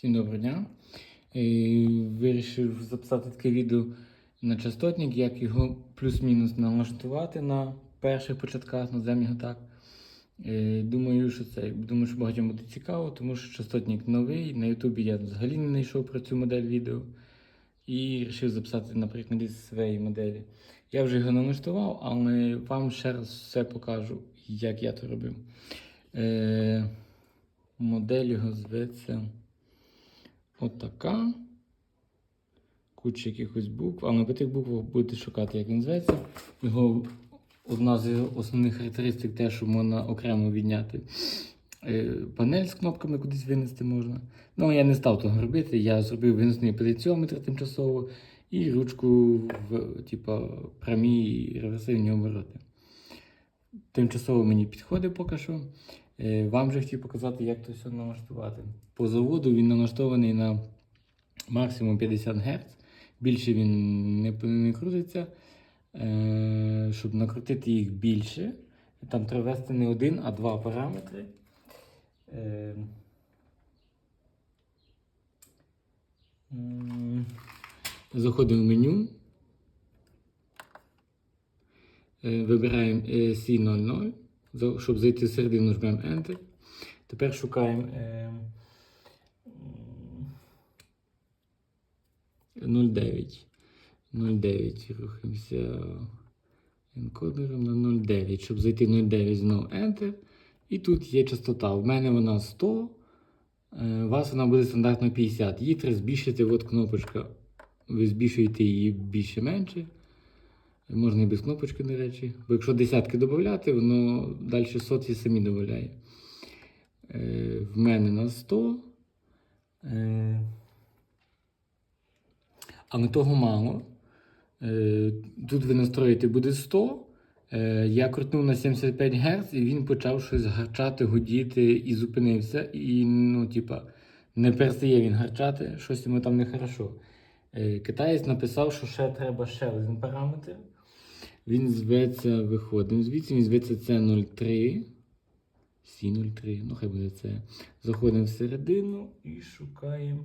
Всім доброго дня. Е, Вирішив записати таке відео на частотник, як його плюс-мінус налаштувати на перших початках, називаємо його так. Е, Думаю, що це думаю, що багатьом буде цікаво, тому що частотник новий. На Ютубі я взагалі не знайшов про цю модель відео. І вирішив записати на прикладі своєї моделі. Я вже його налаштував, але вам ще раз все покажу, як я то робив. Е, модель його зветься. Отака. Куча якихось букв. Але по тих буквах будете шукати, як він зветься. Його одна з основних характеристик те, що можна окремо відняти. Е, Панель з кнопками кудись винести можна. Ну, я не став того робити. Я зробив виносний позиціометр тимчасово і ручку в типа, прямі реверсивні обороти. Тимчасово мені підходить поки що. Е, Вам же хотів показати, як це все налаштувати. По заводу він налаштований на максимум 50 Гц. Більше він не, не крутиться. Е, Щоб накрутити їх більше, там треба ввести не один, а два параметри. Е, Заходимо в меню. Е, Вибираємо е, C00. Щоб зайти всередину, жмемо Enter. Тепер шукаємо е, м, 09. 09. Рухаємося енкодером на 09. Щоб зайти в 09, знову Enter. І тут є частота. В мене вона 100. е, У вас вона буде стандартно 50. Її треба збільшити. От кнопочка. Ви збільшуєте її більше-менше. Можна і без кнопочки, до речі. Бо якщо десятки додати, воно далі сотні самі додає. Е, в мене на 100. Е, але того мало. Е, тут ви настроїте буде 100. Е, я крутнув на 75 Гц і він почав щось гарчати, гудіти і зупинився. І, ну, типа, не перестає він гарчати, щось йому там нехорошо. Е, китаєць написав, що ще треба ще один параметр. Він зветься, виходимо звідси, він зветься C03. C03, ну хай буде це. Заходимо всередину і шукаємо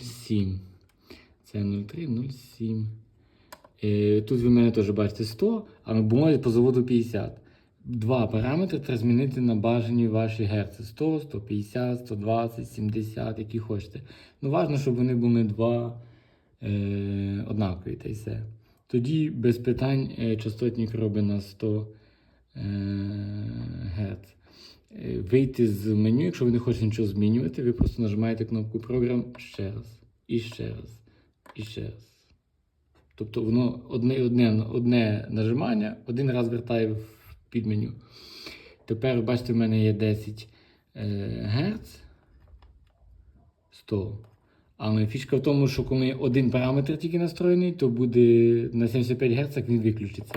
07. Це 03, 07. Е, тут ви мене теж бачите 100, а на бумазі по заводу 50. Два параметри треба змінити на бажані ваші герци. 100, 150, 120, 70, які хочете. Ну, важливо, щоб вони були два е, однакові та й все. Тоді без питань е, частотник робить на 100 е, Гц. Е, Вийти з меню, якщо ви не хочете нічого змінювати, ви просто нажимаєте кнопку програм ще раз, і ще раз, і ще раз. Тобто воно одне, одне, одне нажимання один раз вертає в підменю. Тепер, бачите, в мене є 10 е, Гц 100. Але фішка в тому, що коли один параметр тільки настроєний, то буде на 75 Гц він виключиться.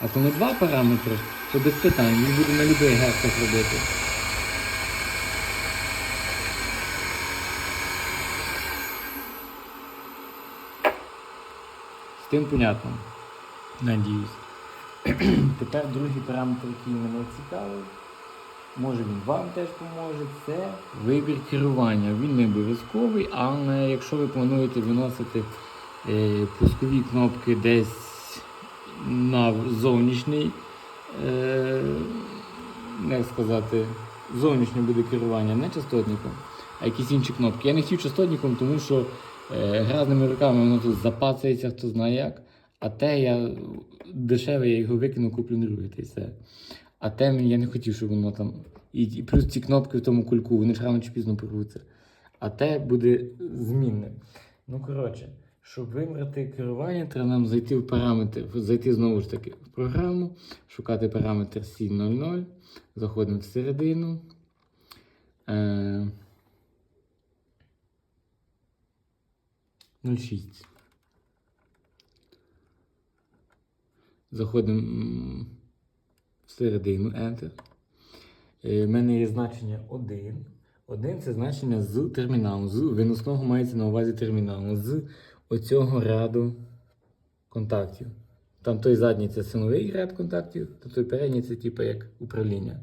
А коли два параметри, то без питань він буде на будь-яких герцах робити. Тим понятно. Надіюсь. Тепер другий параметр, який мене цікавий. Може він вам теж поможе, це вибір керування. Він не обов'язковий, але якщо ви плануєте виносити е, пускові кнопки десь на зовнішній, е, як сказати, зовнішнє буде керування, не частотником, а якісь інші кнопки. Я не хотів частотником, тому що грязними руками воно тут запацається, хто знає як. А те я дешеве, я його викину, куплю друге, та й все. А те я не хотів, щоб воно там. І, і плюс ці кнопки в тому кульку, вони ж рано чи пізно порвуться. А те буде змінне. Ну, коротше, щоб вибрати керування, треба нам зайти в параметр, зайти знову ж таки в програму, шукати параметр C00, заходимо всередину. Е, 06. Заходимо всередину Enter. Е, В мене є значення 1. 1 це значення з терміналу. З виносного мається на увазі терміналу. З оцього ряду контактів. Там той задній це силовий ряд контактів, то той передній це типу як управління.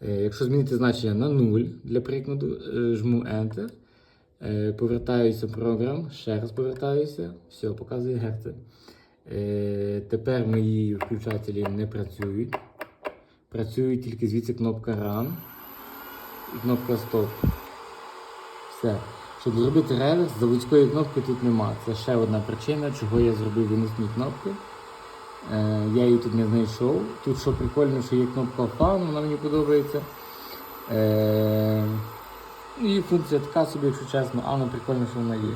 Е, Якщо змінити значення на 0, для прикладу, е, жму Enter. Е, повертаюся в програм, ще раз повертаюся. Все, показує герци. Е, тепер мої включателі не працюють. Працює тільки звідси кнопка Run і кнопка Stop. Все. Щоб зробити реверс, заводської кнопки тут нема. Це ще одна причина, чого я зробив виносні кнопки. Е, я її тут не знайшов. Тут що прикольно, що є кнопка Fan, вона мені подобається. Ну, і функція така собі, якщо чесно, але прикольно, що вона є.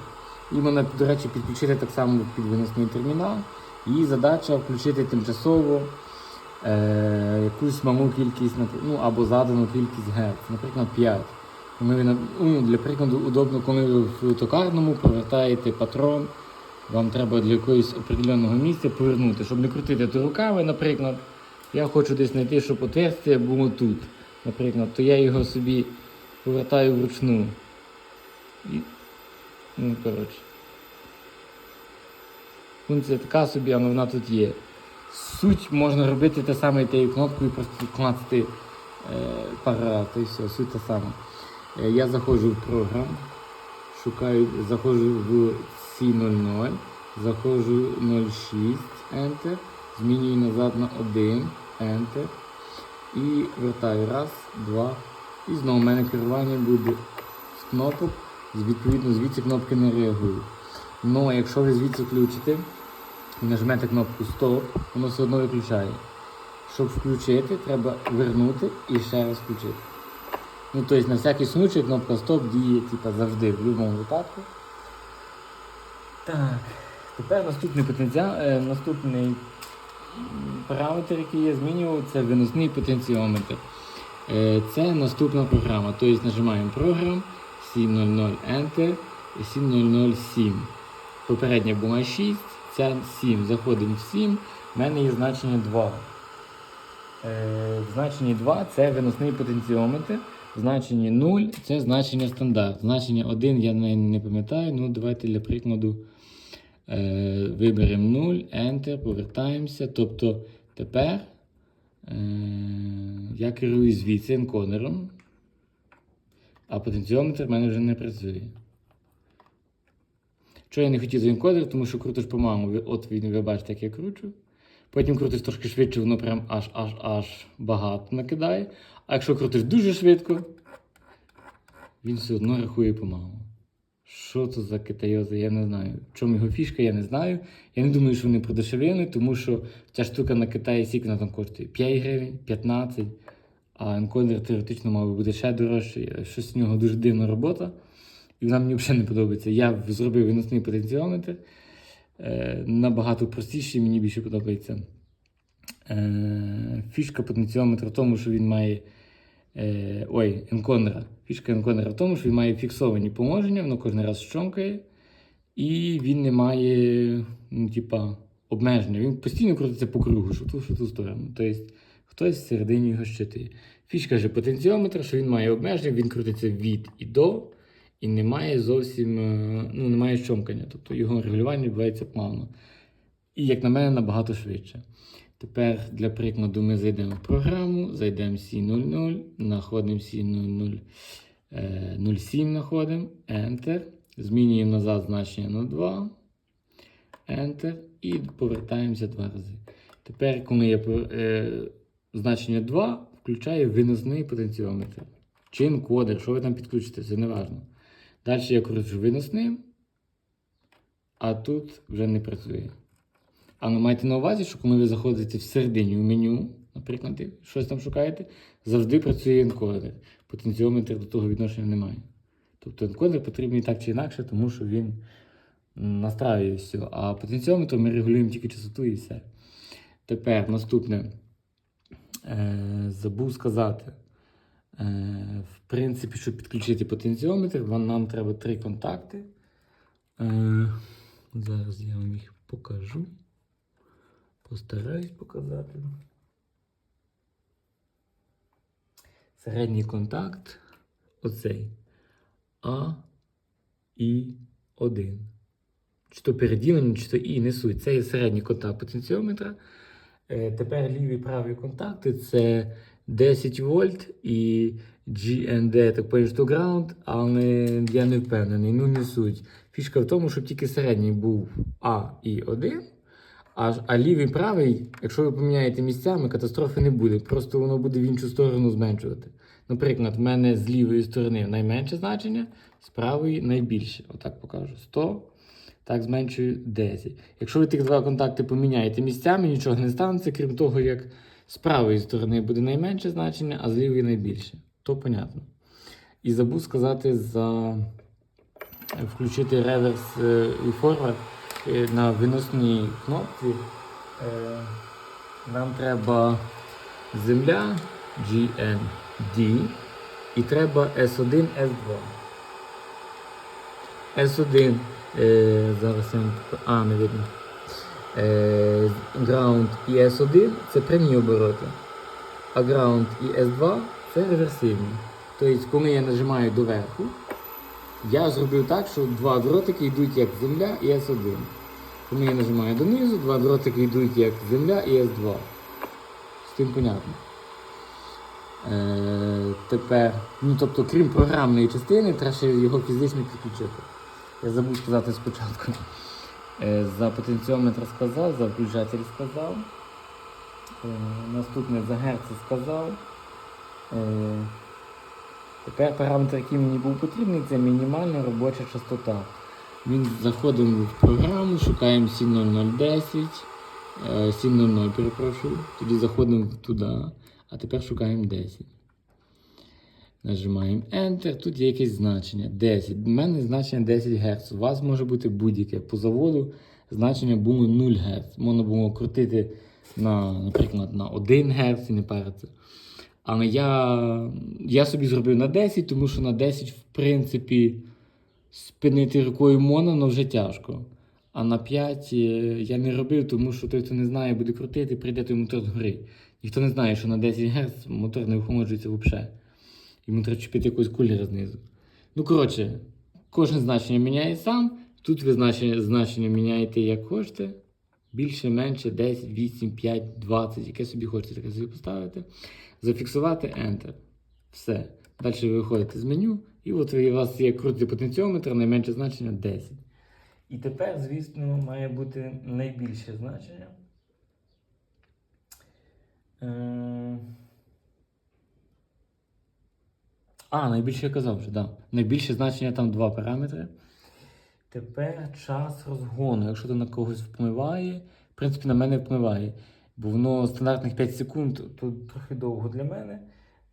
І вона, до речі, підключити так само під виносний термінал. Її задача включити тимчасово е, якусь малу кількість, ну або задану кількість герц, наприклад, 5. Коли ну, для прикладу, удобно, коли ви в токарному повертаєте патрон, вам треба для якогось определеного місця повернути, щоб не крутити то руками, наприклад. Я хочу десь знайти, щоб отверстие було тут, наприклад, то я його собі повертаю вручну. І, ну, коротше. Функція така собі, але вона тут є. Суть можна робити те саме тією кнопкою, просто клацати е, разів, і все, суть та сама. Е, я заходжу в програм, шукаю, заходжу в C00, заходжу 06, Enter, змінюю назад на 1, Enter. І вертаю раз, два. І знову в мене керування буде з кнопок. Відповідно, звідси кнопки не реагують. Ну, якщо ви звідси включите і нажмете кнопку Стоп, воно все одно виключає. Щоб включити, треба вернути і ще раз включити. Ну, тобто на всякий случай кнопка Стоп діє типа, завжди, в будь-якому випадку. Так, тепер наступний потенціал, е, наступний параметр, який я змінював, це виносний потенціометр. Е, Це наступна програма. Тобто нажимаємо програм 700 Enter і 7007. Попередня була 6, ця 7. Заходимо в 7. В мене є значення 2. Е, В значенні 2 це виносний потенціометр. В значенні 0 це значення стандарт. Значення 1 я не, пам'ятаю. Ну, давайте для прикладу е, виберемо 0, Enter, повертаємося. Тобто тепер я керую звідси енкодером, а потенціометр в мене вже не працює. Що я не хотів за енкодер, тому що крутиш по-моєму, от він, ви бачите, як я кручу. Потім крутиш трошки швидше, воно прям аж аж аж багато накидає. А якщо крутиш дуже швидко, він все одно рахує помалу. Що це за китайози, я не знаю. В чому його фішка, я не знаю. Я не думаю, що вони продешевили, тому що ця штука на Китаї скільки вона там коштує? 5 гривень, 15. А енкодер теоретично мав би бути ще дорожчий. Щось з нього дуже дивна робота. І вона мені взагалі не подобається. Я зробив виносний потенціометр. Е, набагато простіший, мені більше подобається. Е, фішка потенціометра в тому, що він має. Е, ой, енконера. Фішка енконера в тому, що він має фіксовані положення, воно кожен раз щомкає, і він не має ну, типа, обмеження. Він постійно крутиться по кругу, що ту, що ту сторону. Тобто хтось всередині його щитує. Фішка же потенціометра, що він має обмеження, він крутиться від і до, і немає зовсім е, ну, немає щомкання. Тобто його регулювання відбувається плавно. І, як на мене, набагато швидше. Тепер для прикладу ми зайдемо в програму, зайдемо в C00, знаходимо C00, е, 07, знаходимо, Enter, змінюємо назад значення на 2, Enter і повертаємося два рази. Тепер, коли по- е, значення 2, включаю виносний потенціометр. Чи енкодер, що ви там підключите, це не важливо. Далі я кручу виносним, а тут вже не працює. Але майте на увазі, що коли ви заходите всередині в меню, наприклад, щось там шукаєте, завжди працює енкодер. Потенціометр до того відношення немає. Тобто енкодер потрібний так чи інакше, тому що він настраює все. А потенціометр ми регулюємо тільки частоту і все. Тепер наступне. Е, забув сказати. Е, в принципі, щоб підключити потенціометр, нам треба три контакти. Е, зараз я вам їх покажу. Постараюсь показати. Середній контакт оцей. А і 1. Чи то переділення, чи то І не суть. Це є середній контакт потенціометра. Е, Тепер ліві і праві контакти це 10 вольт і GND, так поняв, що ground, але я не впевнений, ну не суть. Фішка в тому, щоб тільки середній був А і 1, а, а лівий правий, якщо ви поміняєте місцями, катастрофи не буде. Просто воно буде в іншу сторону зменшувати. Наприклад, в мене з лівої сторони найменше значення, з правої найбільше. Отак покажу. 100. Так, зменшую 10. Якщо ви тих два контакти поміняєте місцями, нічого не станеться, крім того, як з правої сторони буде найменше значення, а з лівої найбільше. То понятно. І забув сказати за включити реверс е, і форвард на виносній кнопці. Е, Нам треба земля GND і треба S1, S2. S1, е, зараз я а, не видно. Е, ground і S1 це прямі обороти, а ground і S2 це реверсивні. Тобто, коли я нажимаю доверху, я зробив так, що два дротики йдуть як земля і S1. Коли я нажимаю донизу, два дротики йдуть як земля і S2. З тим понятно. Е, тепер, ну тобто, крім програмної частини, треба ще його фізично підключити. Я забув сказати спочатку. Е, за потенціометр сказав, за включатель сказав. Е, наступне за герци сказав. Е, тепер параметр, який мені був потрібний, це мінімальна робоча частота. Він заходимо в програму, шукаємо 70010, е, 700, перепрошую, тоді заходимо туди, а тепер шукаємо 10. Нажимаємо Enter, тут є якесь значення 10. У мене значення 10 Гц. У вас може бути будь-яке. По заводу значення було 0 Гц. Можна було крутити, на, наприклад, на 1 Гц і не париться. Але я, я собі зробив на 10, тому що на 10, в принципі, спинити рукою можна, але вже тяжко. А на 5 е, я не робив, тому що той, хто не знає, буде крутити, прийде той мотор згори. Ніхто не знає, що на 10 Гц мотор не охолоджується взагалі. Йому треба чіпити якогось кулера знизу. Ну, коротше, кожне значення міняє сам. Тут ви значення, значення міняєте як хочете. Більше, менше, 10, 8, 5, 20, яке собі хочете, таке собі поставити. Зафіксувати Enter. Все. Далі ви виходите з меню, і от у вас є крутий потенціометр, найменше значення 10. І тепер, звісно, має бути найбільше значення. Е... А, найбільше я казав вже, так. Да. Найбільше значення там два параметри. Тепер час розгону. Якщо то на когось впливає, в принципі, на мене впливає. Бо воно стандартних 5 секунд, тут трохи довго для мене.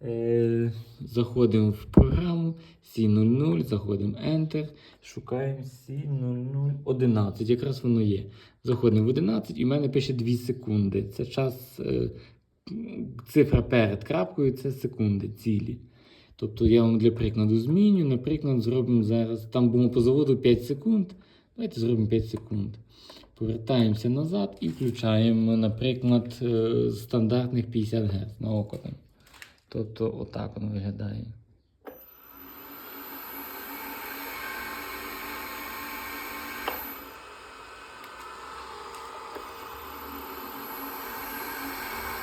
Е, заходимо в програму C00, заходимо Enter, шукаємо C0011. Якраз воно є. Заходимо в 11 і в мене пише 2 секунди. Це час, е, цифра перед крапкою це секунди цілі. Тобто я вам для прикладу зміню. Наприклад, зробимо зараз. Там було по заводу 5 секунд. Давайте зробимо 5 секунд. Повертаємося назад і включаємо, наприклад, е, стандартних 50 Гц на око. Тобто, отак воно виглядає.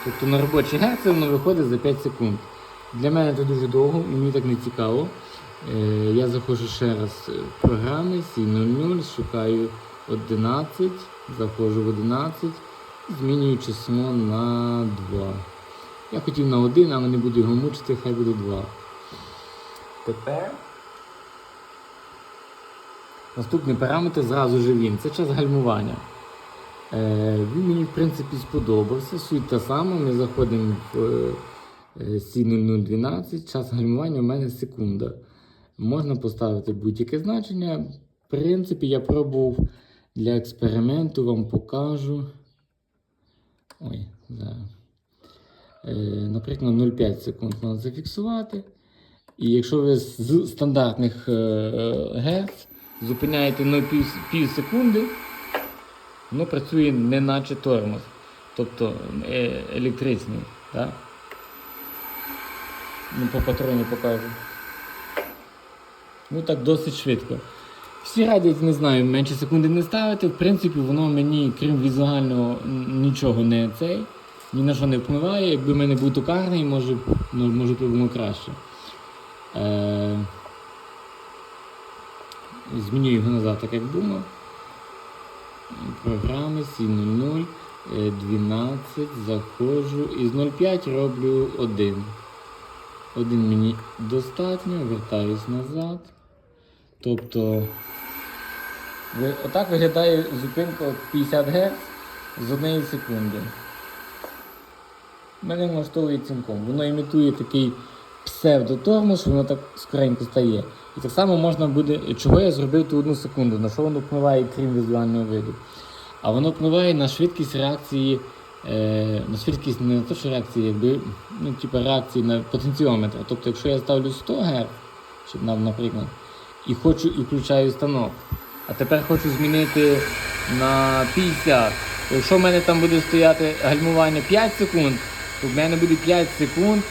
Тобто на робочі герці воно виходить за 5 секунд. Для мене це дуже довго, мені так не цікаво. Е, я заходжу ще раз в програми C00, шукаю 11, заходжу в 11, змінюю число на 2. Я хотів на 1, але не буду його мучити, хай буде 2. Тепер наступний параметр зразу же він. Це час гальмування. Е, він мені, в принципі, сподобався. Суть та сама. Ми заходимо в е, C0012, час гальмування у мене секунда. Можна поставити будь-яке значення. В принципі, я пробував для експерименту, вам покажу. Ой, зараз. Е, наприклад, 0,5 секунд можна зафіксувати. І якщо ви з стандартних е, Гц зупиняєте на пів, пів секунди, воно працює не наче тормоз, тобто е, електричний. Так? Ну, по патроні покажу. Ну так досить швидко. Всі радять, не знаю, менше секунди не ставити. В принципі, воно мені, крім візуального, нічого не цей. ні на що не впливає. Якби в мене був токарний, може, ну, може було краще. Е, зміню його назад, так як було. Програми 7.00, е, 12, заходжу і з 0,5 роблю 1. Один мені достатньо, вертаюсь назад. Тобто, отак виглядає зупинка 50 Гц з 1 секунди. Мене влаштовує цілком. Воно імітує такий псевдотормоз, воно так скоренько стає. І так само можна буде, чого я зробив ту одну секунду, на що воно впливає, крім візуального виду. А воно впливає на швидкість реакції, е, на швидкість не на те, що реакції, якби, ну, типу реакції на потенціометр. Тобто, якщо я ставлю 100 Гц, наприклад, і хочу і включаю станок, а тепер хочу змінити на 50. Якщо в мене там буде стояти гальмування 5 секунд, то в мене буде 5 секунд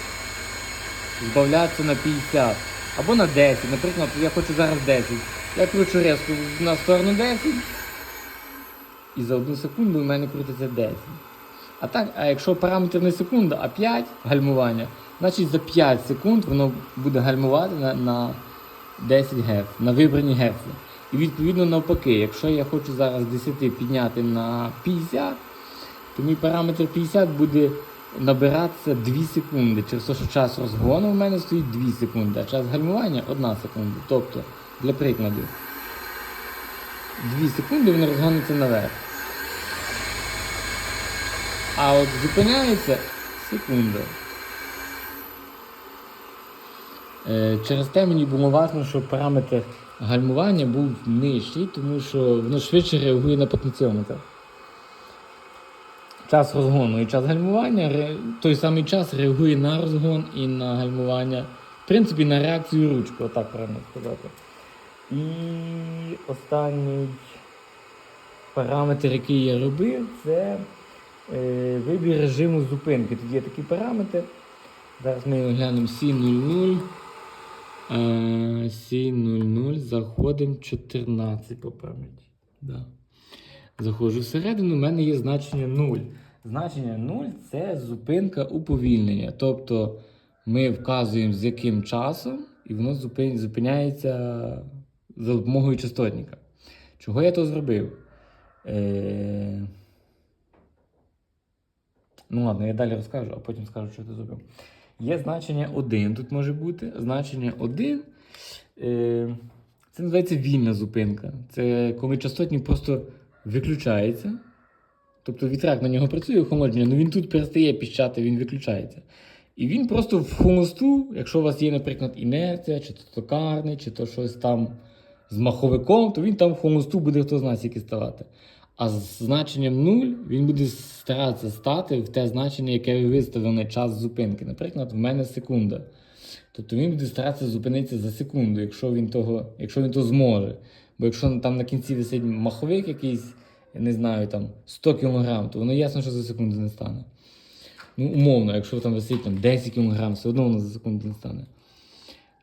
збавлятися на 50. Або на 10. Наприклад, я хочу зараз 10. Я кручу резко на сторону 10. І за одну секунду в мене крутиться 10. А так, а якщо параметр не секунда, а 5 гальмування, значить за 5 секунд воно буде гальмувати на, на 10 Гц, на вибрані герці. І відповідно навпаки, якщо я хочу зараз 10 підняти на 50, то мій параметр 50 буде набиратися 2 секунди. Через те, що час розгону в мене стоїть 2 секунди, а час гальмування 1 секунда. Тобто, для прикладу, 2 секунди він розгониться наверх. А от зупиняється секунда. Е, Через те мені було важливо, щоб параметр гальмування був нижчий, тому що воно швидше реагує на потенціометр. Час розгону і час гальмування, той самий час реагує на розгон і на гальмування, в принципі, на реакцію ручку. отак правильно сказати. І останній параметр, який я робив, це е, вибір режиму зупинки. Тут є такі параметри. Зараз ми його глянемо 7.00. Е, 7.00. Заходимо 14 по пам'яті. Да. Заходжу всередину, у мене є значення 0. Значення 0 це зупинка уповільнення. Тобто ми вказуємо, з яким часом, і воно зупиняється за допомогою частотника. Чого я то зробив? Е... Ну ладно, я далі розкажу, а потім скажу, що ти зробив. Є значення 1, тут може бути. Значення 1 е, це називається вільна зупинка. Це коли частотник просто виключається. Тобто вітрак на нього працює охолодження, але він тут перестає піщати, він виключається. І він просто в холосту, якщо у вас є, наприклад, інерція, чи то токарний, чи то щось там з маховиком, то він там в холосту буде хто знає скільки ставати. А з значенням 0 він буде старатися стати в те значення, яке ви виставили на час зупинки. Наприклад, в мене секунда. Тобто він буде старатися зупинитися за секунду, якщо він того, якщо він то зможе. Бо якщо там на кінці висить маховик якийсь, я не знаю, там 100 кг, то воно ясно, що за секунду не стане. Ну, умовно, якщо там висить там, 10 кг, все одно воно за секунду не стане.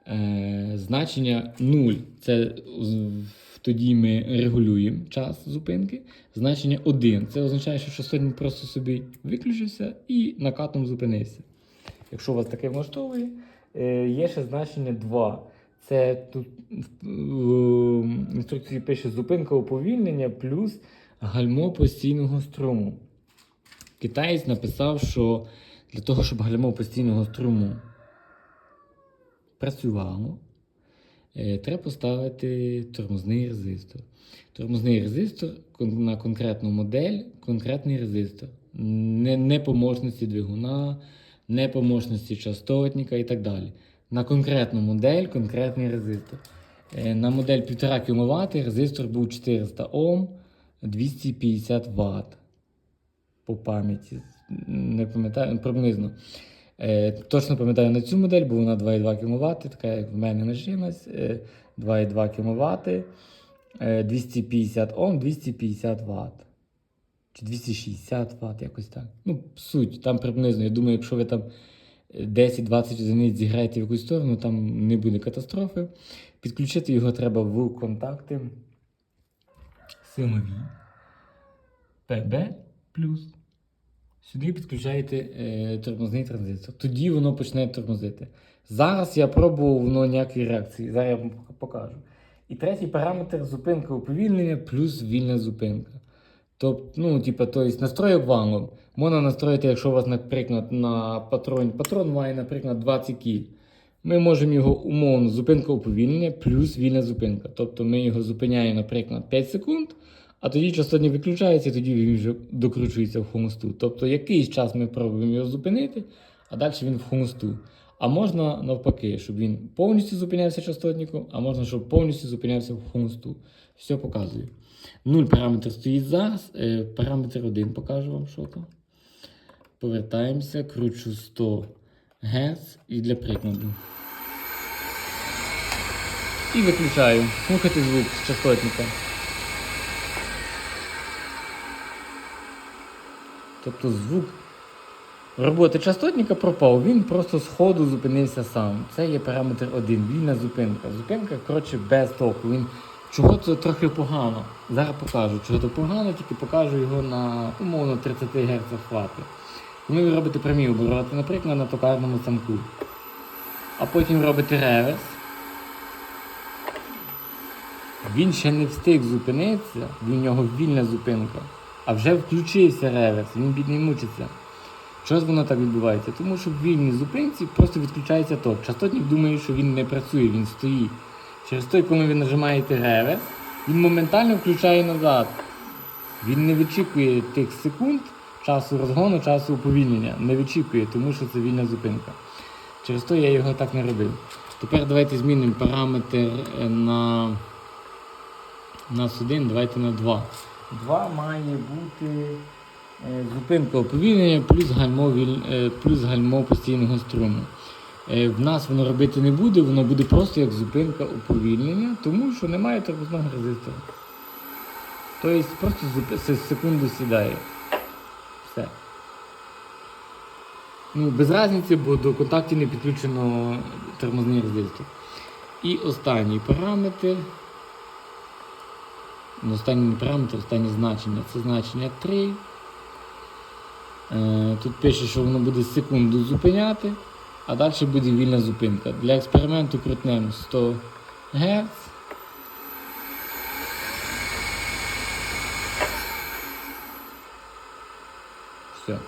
Е, значення 0 це тоді ми регулюємо час зупинки. Значення 1 це означає, що частотник просто собі виключився і накатом зупинився. Якщо у вас таке влаштовує, е, є ще значення 2. Це тут в інструкції пише зупинка уповільнення плюс гальмо постійного струму. Китаєць написав, що для того, щоб гальмо постійного струму працювало, треба поставити тормозний резистор. Тормозний резистор на конкретну модель, конкретний резистор. Не, не по мощності двигуна, не по мощності частотника і так далі. На конкретну модель, конкретний резистор. Е, На модель 1,5 кВт резистор був 400 Ом, 250 Вт. По пам'яті. Не пам'ятаю, приблизно. Е, точно пам'ятаю на цю модель, бо вона 2,2 кВт, така як в мене лишилась. Е, 2,2 кВт, е, 250 Ом, 250 Вт. Чи 260 Вт, якось так. Ну, суть, там приблизно. Я думаю, якщо ви там е, 10-20 одиниць зіграєте в якусь сторону, там не буде катастрофи. Підключити його треба в контакти силові. ПБ плюс Сюди підключаєте е, тормозний транзистор. Тоді воно почне тормозити. Зараз я пробував, воно ніякої реакції. Зараз я вам покажу. І третій параметр зупинка уповільнення плюс вільна зупинка. Тобто, ну, типа, то есть настройок вангом. Можна настроїти, якщо у вас, наприклад, на патрон, патрон має, наприклад, 20 кіль. Ми можемо його умовно зупинка уповільнення плюс вільна зупинка. Тобто ми його зупиняємо, наприклад, 5 секунд, а тоді частотник виключається, тоді він вже докручується в хомосту. Тобто якийсь час ми пробуємо його зупинити, а далі він в хомосту. А можна навпаки, щоб він повністю зупинявся частотником, а можна, щоб повністю зупинявся в хомосту. Все показую. Нуль параметр стоїть зараз. Е, параметр 1 покажу вам, що там. Повертаємося, кручу 100 Гц і для прикладу. І виключаю. Слухайте звук з частотника. Тобто звук роботи частотника пропав, він просто з зупинився сам. Це є параметр 1, вільна зупинка. Зупинка, коротше, без току. Він чого це трохи погано. Зараз покажу, чого це погано, тільки покажу його на умовно 30 Гц хвати. Коли ви робите прямі обороти, наприклад, на токарному замку, а потім робите реверс, він ще не встиг зупинитися, в нього вільна зупинка, а вже включився реверс, він бідний мучиться. Чого ж воно так відбувається? Тому що в вільній зупинці просто відключається ток. Частотник думає, що він не працює, він стоїть. Через той, коли ви нажимаєте реверс, він моментально включає назад. Він не вичікує тих секунд часу розгону, часу уповільнення. Не вичікує, тому що це вільна зупинка. Через то я його так не робив. Тепер давайте змінимо параметр е, на нас 1, давайте на 2. 2 має бути е, зупинка уповільнення плюс гальмо, е, плюс гальмо постійного струму. Е, В нас воно робити не буде, воно буде просто як зупинка уповільнення, тому що немає тормозного резистора. Тобто просто секунду сідає. Все. Ну, без різниці, бо до контактів не підключено тормозний резистор. І останній параметр. Ну, останній параметр, останнє значення. Це значення 3. Е, тут пише, що воно буде секунду зупиняти, а далі буде вільна зупинка. Для експерименту крутнемо 100 Гц. Все.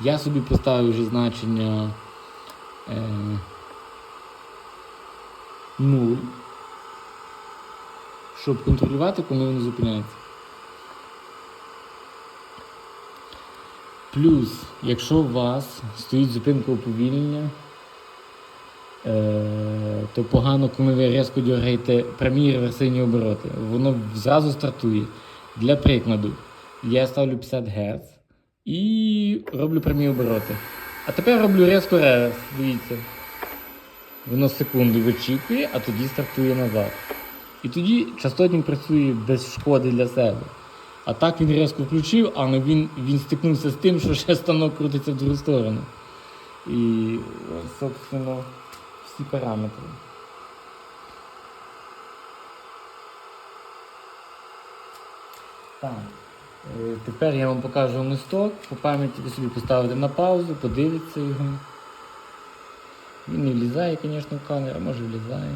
Я собі поставив вже значення е, 0, щоб контролювати, коли воно зупиняється. Плюс, якщо у вас стоїть зупинка уповільнення, е, то погано, коли ви різко дергаєте прямі реверсивні обороти. Воно зразу стартує. Для прикладу, я ставлю 50 Гц і роблю прямі обороти. А тепер роблю різко реверс. Дивіться. Воно секунду вичікує, а тоді стартує назад. І тоді частотник працює без шкоди для себе. А так він різко включив, але він, він стикнувся з тим, що ще станок крутиться в другу сторону. І, собственно, всі параметри. Так. Е, Тепер я вам покажу листок. По пам'яті ви собі поставите на паузу, подивіться його. Він не влізає, звісно, в камеру, а може влізає.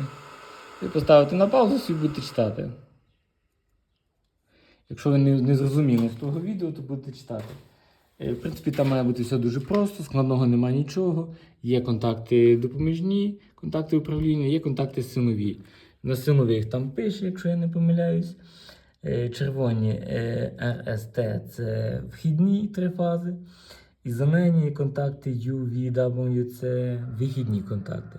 Ви поставите на паузу собі будете читати. Якщо ви не, не зрозуміли з того відео, то будете читати. Е, В принципі, там має бути все дуже просто, складного немає нічого. Є контакти допоміжні, контакти управління, є контакти силові. На силових там пише, якщо я не помиляюсь. Е, Червоні е, RST це вхідні три фази. І зелені контакти U, V, W це вихідні контакти.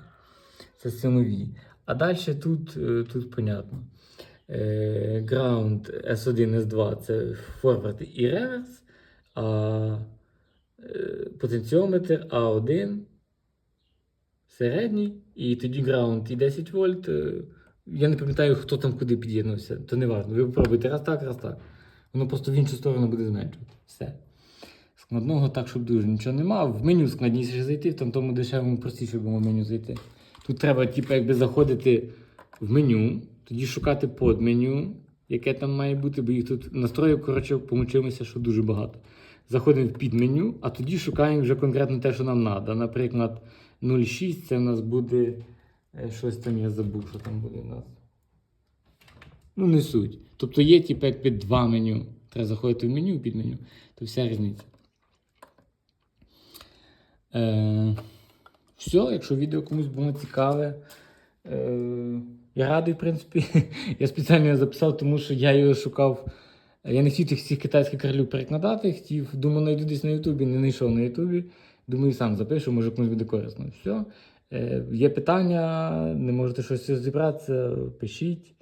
Це силові. А далі тут, е, тут понятно. Е, Ground S1, S2 це форвард і реверс, а е, потенціометр A1 середній, і тоді ground і 10 вольт. Е, Я не пам'ятаю, хто там куди під'єднався, то не важливо. Ви попробуйте раз так, раз так. Воно просто в іншу сторону буде зменшувати. Все. Складного так, щоб дуже нічого нема. В меню складніше зайти, в тому дешевому простіше було в меню зайти. Тут треба, типу, якби заходити в меню, тоді шукати подменю, яке там має бути, бо їх тут настроїв, коротше, помучимося, що дуже багато. заходимо в підменю, а тоді шукаємо вже конкретно те, що нам треба. Наприклад, 0,6 це в нас буде. е, Щось там я забув, що там буде у нас. Ну, не суть. Тобто є типу, як під два меню. Треба заходити в меню, під меню, то вся різниця. Е, все, якщо відео комусь було цікаве. Е, я радий, в принципі. я спеціально записав, тому що я його шукав. Я не хотів тих всіх китайських королів перекладати, хотів, думав, знайду десь на Ютубі, не знайшов на Ютубі. Думаю, сам запишу, може комусь буде корисно. Все. Е, є питання, не можете щось зібратися, пишіть.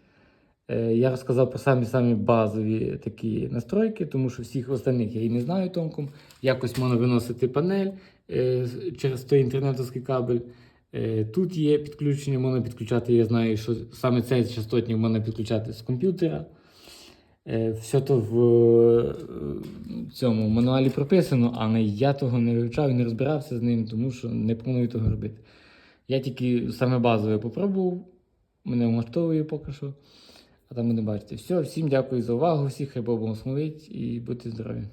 Е, Я розказав про самі самі базові такі настройки, тому що всіх остальних я і не знаю толком. Якось можна виносити панель е, через той інтернетовський кабель. Е, Тут є підключення, можна підключати. Я знаю, що саме цей частотник можна підключати з комп'ютера. Все то в цьому мануалі прописано, але я того не вивчав і не розбирався з ним, тому що не планую того робити. Я тільки саме базове попробував, мене влаштовує поки що. А там ви не бачите. Все, всім дякую за увагу, всіх хай Бог благословить і будьте здорові.